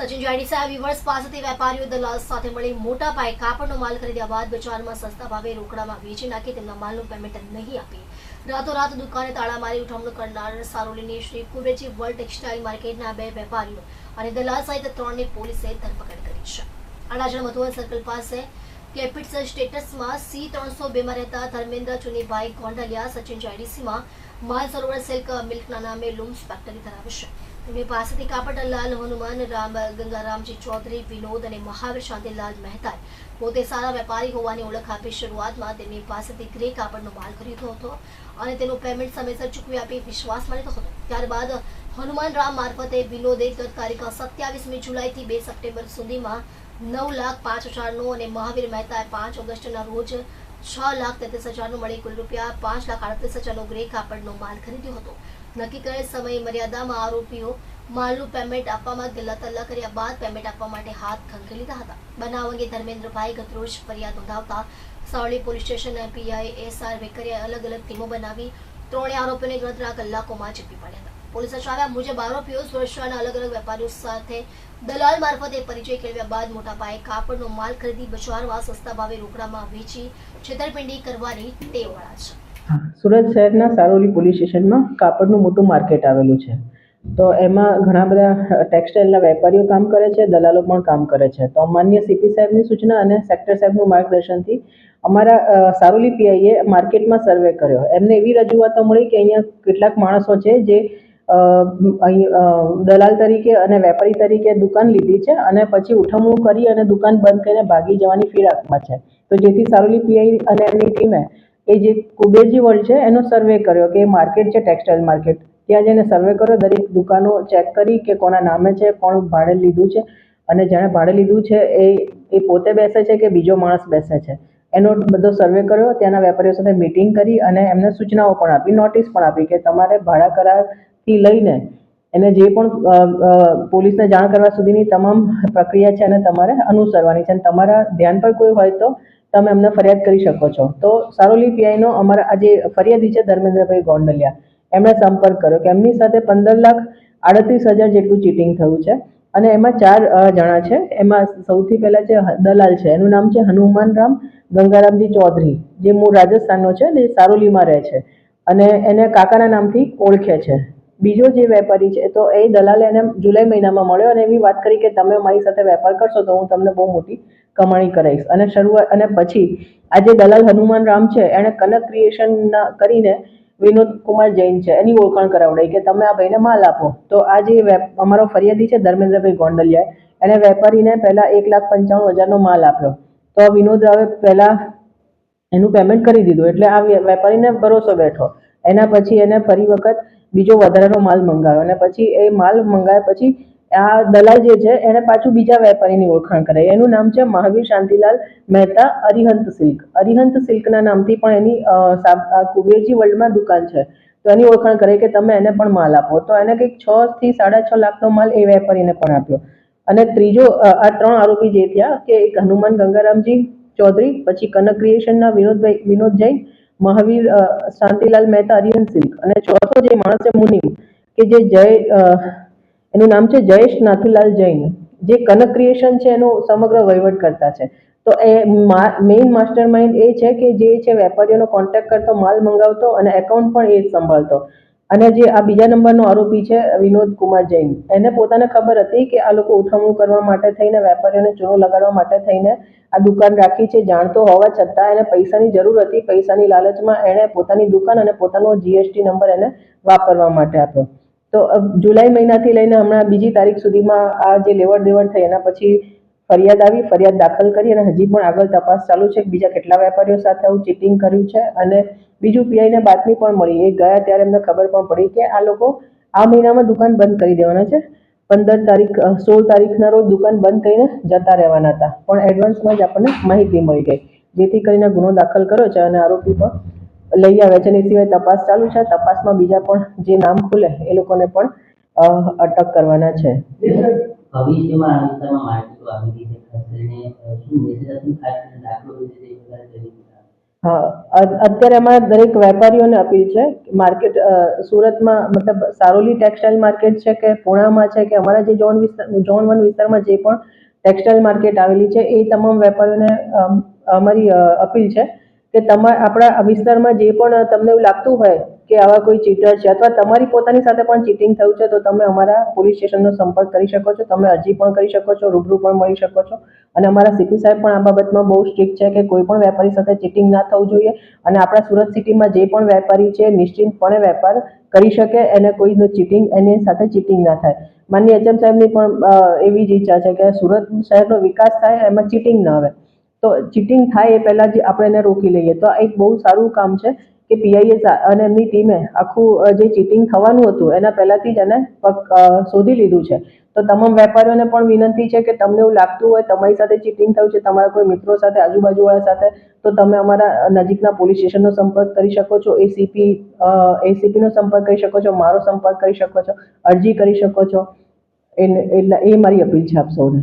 Sachin Jadeja weavers પાસેથી વેપારીઓ દલાલ સાથે મળી મોટા પાયે કાપડનો માલ ખરીદ્યા બાદ બજારમાં સસ્તા ભાવે રોકડામાં વેચી નાખી તેમના માલનું પેમેન્ટ નહીં આપી. રાતોરાત દુકાને તાળા મારી ઉઠવણું કરનાર સારોલીની શ્રી કુબેરજી વર્લ્ડ ટેક્સટાઇલ માર્કેટના બે વેપારીઓ અને દલાલ સહિત ત્રણની પોલીસે ધરપકડ કરી છે. અડાજણ મધુવન સર્કલ પાસે કેપિટ્સ સ્ટેટસમાં સી ત્રણસો બેમાં રહેતા ધર્મેન્દ્ર ચુનીભાઈ ગોંડલિયા સચિન જાયડીસીમાં માલ સરોવર સિલ્ક મિલ્કના નામે લૂમ્સ ફેક્ટરી ધરાવે છે. તેમની પાસેથી કાપડલાલ હનુમાન રામ ગંગારામજી ચૌધરી વિનોદ અને મહાવીર શાંતિલાલ મહેતા પોતે સારા વેપારી હોવાની ઓળખ આપી શરૂઆતમાં તેમની પાસેથી ગ્રે કાપડનો માલ ખરીદ્યો હતો અને તેનું પેમેન્ટ સમયસર ચૂકવી આપી વિશ્વાસ માન્યો હતો. ત્યારબાદ હનુમાન રામ મારફતે વિનોદે ગત તારીખ સત્યાવીસમી જુલાઈથી બે સપ્ટેમ્બર સુધીમાં નવ લાખ પાંચ હજારનો અને મહાવીર મહેતાએ પાંચ ઓગસ્ટના રોજ છ લાખ તેત્રીસ હજારનું મળી કુલ રૂપિયા પાંચ લાખ આડત્રીસ હજારનો ગ્રે કાપડનો માલ ખરીદ્યો હતો. નક્કી કરેલ સમય મર્યાદામાં આરોપીઓ માલનું પેમેન્ટ આપવામાં ગલ્લા કર્યા બાદ પેમેન્ટ આપવા માટે હાથ ખંખી લીધા હતા. બનાવ અંગે ધર્મેન્દ્રભાઈ ગતરોજ ફરિયાદ નોંધાવતા Savli police station PI S R વેકરિયાએ અલગ અલગ ટીમો બનાવી ત્રણે આરોપીઓને ગણતરીના કલાકોમાં ઝડપી પાડ્યા હતા. પોલીસે જણાવ્યા મુજબ આરોપીઓ સુરક્ષાના અલગ અલગ વેપારીઓ સાથે દલાલ મારફતે પરિચય કેળવ્યા બાદ મોટા પાયે કાપડનો માલ ખરીદી બજારમાં સસ્તા ભાવે રોકડામાં વેચી છેતરપિંડી કરવાની ટેવવાળા છે. સુરત શહેરના સારોલી પોલીસ સ્ટેશનમાં કાપડનું મોટું માર્કેટ આવેલું છે. તો એમાં ઘણા બધા ટેક્સટાઇલના વેપારીઓ કામ કરે છે, દલાલો પણ કામ કરે છે. તો માન્ય સીપી સાહેબની સૂચના અને સેક્ટર સાહેબનું માર્ગદર્શનથી અમારા સારોલી પીઆઈએ માર્કેટમાં સર્વે કર્યો. એમને એવી રજૂઆતો મળી કે અહીંયા કેટલાક માણસો છે જે દલાલ તરીકે અને વેપારી તરીકે દુકાન લીધી છે અને પછી ઉઠમણું કરી અને દુકાન બંધ કરીને ભાગી જવાની ફિરાકમાં છે. તો જેથી સારોલી પીઆઈ અને એમની ટીમે એ જે કુબેરજી વર્લ્ડ છે, એનો સર્વે કર્યો કે માર્કેટ છે ટેક્સટાઇલ માર્કેટ ત્યાં જઈને સર્વે કર્યો, દરેક દુકાનો ચેક કરી કે કોના નામે છે, કોણ ભાડે લીધું છે, અને જેણે ભાડે લીધું છે એ એ પોતે બેસે છે કે બીજો માણસ બેસે છે. એનો બધો સર્વે કર્યો, ત્યાંના વેપારીઓ સાથે મિટિંગ કરી અને એમને સૂચનાઓ પણ આપી નોટિસ પણ આપી કે તમારે ભાડા કરારથી લઈને એને જે પણ પોલીસને જાણ કરવા સુધીની તમામ પ્રક્રિયા છે અને તમારે અનુસરવાની છે અને તમારા ધ્યાન પર કોઈ હોય તો તમે અમને ફરિયાદ કરી શકો છો. તો સારોલી પીઆઈનો અમારા આ જે ફરિયાદી છે ધર્મેન્દ્રભાઈ ગોંડલિયા, એમણે સંપર્ક કર્યો કે એમની સાથે પંદર લાખ આડત્રીસ હજાર જેટલું ચીટિંગ થયું છે અને એમાં ચાર જણા છે. એમાં સૌથી પહેલા જે દલાલ છે, એનું નામ છે હનુમાન રામ ગંગારામજી ચૌધરી, જે મૂળ રાજસ્થાનનો છે ને એ સારોલીમાં રહે છે અને એને કાકાના નામથી ઓળખે છે. બીજો જે વેપારી છે, તો એ દલાલે એને જુલાઈ મહિનામાં મળ્યો અને એવી વાત કરી કે તમે મારી સાથે વેપાર કરશો તો હું તમને બહુ મોટી કમાણી કરાવીશ. અને શરૂઆત, અને પછી આ જે દલાલ હનુમાન રામ છે, એણે કનક ક્રિએશન કરીને વિનોદ કુમાર જૈન છે, એની ઓળખાણ કરાવડાવી કે તમે આ ભાઈને માલ આપો. તો આ જે અમારો ફરિયાદી છે ધર્મેન્દ્રભાઈ ગોંડલિયાએ, એણે વેપારીને પહેલાં એક લાખ પંચાણું હજારનો માલ આપ્યો. તો વિનોદ રાવે પહેલાં એનું પેમેન્ટ કરી દીધું, એટલે આ વેપારીને ભરોસો બેઠો. એના પછી એને ફરી વખત બીજો વધારાનો માલ મંગાવ્યો અને પછી એ માલ મંગાવ્યા પછી આ દલાલ જે છે એને પાછું બીજા વેપારીની ઓળખાણ કરાવી એનું નામ છે મહાવીર શાંતિલાલ મહેતા અરિહંત સિલ્ક. અરિહંત સિલ્કના નામથી પણ એની કુબેરજી વર્લ્ડમાં દુકાન છે. તો એની ઓળખાણ કરે કે તમે એને પણ માલ આપો. તો એને કંઈક છ થી સાડા છ લાખનો માલ એ વેપારીને પણ આપ્યો. અને ત્રીજો આ ત્રણ આરોપી જે થયા કે એક હનુમાન ગંગારામજી ચૌધરી, પછી કનક ક્રિએશનના વિનોદભાઈ, વિનોદ જૈન મહાવીર શાંતિલાલ મહેતા, અરિહંત સિલ્ક અને ચોથો જે માણસ છે મુનિમ, કે જે જય એનું નામ છે જયેશ નાથુલાલ જૈન, જે કનક ક્રિએશન છે એનો સમગ્ર વહીવટ કરતા છે. તો એ મેઇન માસ્ટર માઇન્ડ એ છે કે જે છે વેપારીઓનો કોન્ટેક્ટ કરતો, માલ મંગાવતો અને એકાઉન્ટ પણ એ જ સંભાળતો. અને જે આ બીજા નંબરનો આરોપી છે, વિનોદ કુમાર જૈન, એને પોતાને ખબર હતી કે આ લોકો ઉઠવણું કરવા માટે થઈને, વેપારીઓને ચૂનો લગાડવા માટે થઈને આ દુકાન રાખી છે, જાણતો હોવા છતાં એને પૈસાની જરૂર હતી, પૈસાની લાલચમાં એણે પોતાની દુકાન અને પોતાનો જીએસટી નંબર એને વાપરવા માટે આપ્યો. તો જુલાઈ મહિનાથી લઈને હમણાં બીજી તારીખ સુધીમાં આ જે લેવડ દેવડ થઈ, એના પછી ફરિયાદ આવી, ફરિયાદ દાખલ કરી અને હજી પણ આગળ તપાસ ચાલુ છે. બીજા કેટલા વેપારીઓ સાથે આવું ચીટિંગ કર્યું છે અને બીજું પીઆઈને બાતમી પણ મળી. એ ગયા ત્યારે એમને ખબર પણ પડી કે આ લોકો આ મહિનામાં દુકાન બંધ કરી દેવાના છે. પંદર તારીખ સોળ તારીખના રોજ દુકાન બંધ કરીને જતા રહેવાના હતા. પણ એડવાન્સમાં જ આપણને માહિતી મળી ગઈ. જેથી કરીને ગુનો દાખલ કર્યો છે અને આરોપી પણ લઈ આવે છે. અને સિવાય તપાસ ચાલુ છે. તપાસમાં બીજા પણ જે નામ ખુલે, એ લોકોને પણ અટક કરવાના છે. હા અત્યારે અમારા દરેક વેપારીઓને અપીલ છે માર્કેટ સુરતમાં મતલબ સારોલી ટેક્સટાઇલ માર્કેટ છે કે પૂણામાં છે કે અમારા જે ઝોન વિસ્તાર, ઝોન વન વિસ્તારમાં જે પણ ટેક્સટાઇલ માર્કેટ આવેલી છે, એ તમામ વેપારીઓને અમારી અપીલ છે કે તમારા આપણા વિસ્તારમાં જે પણ તમને એવું લાગતું હોય કે આવા કોઈ ચીટર છે? અથવા તમારી પોતાની સાથે પણ ચીટિંગ થયું છે, તો તમે અમારા પોલીસ સ્ટેશનનો સંપર્ક કરી શકો છો. તમે અરજી પણ કરી શકો છો, રૂબરૂ પણ મળી શકો છો. અને અમારા સીપી સાહેબ પણ આ બાબતમાં બહુ સ્ટ્રિક્ટ છે કે કોઈ પણ વેપારી સાથે ચીટિંગ ના થવું જોઈએ. અને આપણા સુરત સિટીમાં જે પણ વેપારી છે, નિશ્ચિંતપણે વેપાર કરી શકે, એને કોઈનું ચીટિંગ એની સાથે ચીટિંગ ના થાય. માનનીય એચએમ સાહેબની પણ એવી જ ઈચ્છા છે કે સુરત શહેરનો વિકાસ થાય, એમાં ચીટિંગ ના આવે. તો ચીટિંગ થાય એ પહેલાં જ આપણે એને રોકી લઈએ. તો એક બહુ સારું કામ છે કે પીઆઈએસ અને એમની ટીમે આખું જે ચીટિંગ થવાનું હતું, એના પહેલાંથી જ એને શોધી લીધું છે. તો તમામ વેપારીઓને પણ વિનંતી છે કે તમને એવું લાગતું હોય, તમારી સાથે ચીટિંગ થયું છે, તમારા કોઈ મિત્રો સાથે, આજુબાજુવાળા સાથે, તો તમે અમારા નજીકના પોલીસ સ્ટેશનનો સંપર્ક કરી શકો છો એસીપી એસીપીનો સંપર્ક કરી શકો છો, મારો સંપર્ક કરી શકો છો, અરજી કરી શકો છો. એટલે એ મારી અપીલ છે આપ સૌને.